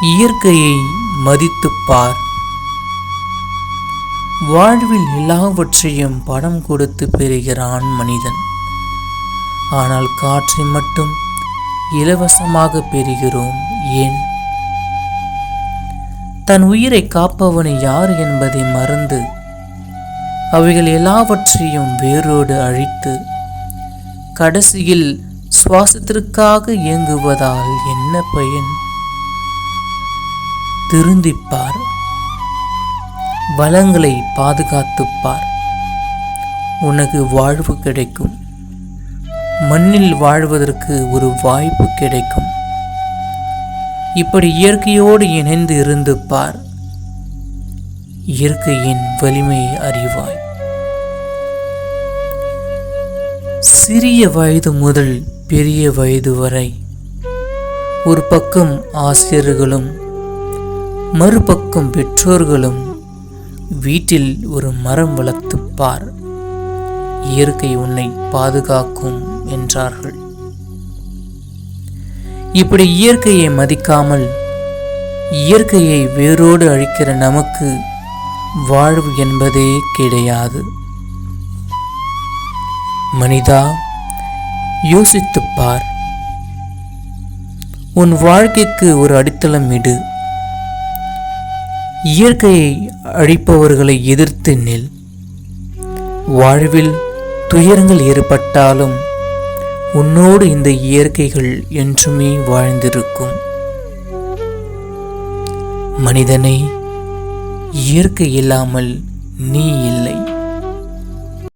இயற்கையை மதித்துப் பார். வாழ்வில் எல்லாவற்றையும் பணம் கொடுத்து பெறுகிறான் மனிதன் ஆனால் காற்றை மட்டும் இலவசமாக பெறுகிறோம் ஏன்? தன் உயிரை காப்பவனை யார் என்பதை மறந்து அவைகள் எல்லாவற்றையும் வேரோடு அழித்து கடைசியில் சுவாசத்திற்காக இயங்குவதால் என்ன பயன்? திருந்திப்பார். வளங்களை பாதுகாத்துப்பார். உனக்கு வாழ்வு கிடைக்கும். மண்ணில் வாழ்வதற்கு ஒரு வாய்ப்பு கிடைக்கும். இப்படி இயற்கையோடு இணைந்து இருந்து பார் இயற்கையின் வலிமையை அறிவாய். சிறிய வயது முதல் பெரிய வயது வரை ஒரு பக்கம் ஆசிரியர்களும் மறுபக்கம் பெற்றோர்களும் வீட்டில் ஒரு மரம் வளர்த்துப் பார் இயற்கை உன்னை பாதுகாக்கும் என்றார்கள். இப்படி இயற்கையை மதிக்காமல் இயற்கையை வேரோடு அழிக்கிற நமக்கு வாழ்வு என்பதே கிடையாது. மனிதா யோசித்துப் பார். உன் வாழ்க்கைக்கு ஒரு அடித்தளம் இடு. இயற்கையை அழிப்பவர்களை எதிர்த்து நில். வாழ்வில் துயரங்கள் ஏற்பட்டாலும் உன்னோடு இந்த இயற்கைகள் என்றுமே வாழ்ந்திருக்கும். மனிதனை இயற்கை இல்லாமல் நீ இல்லை.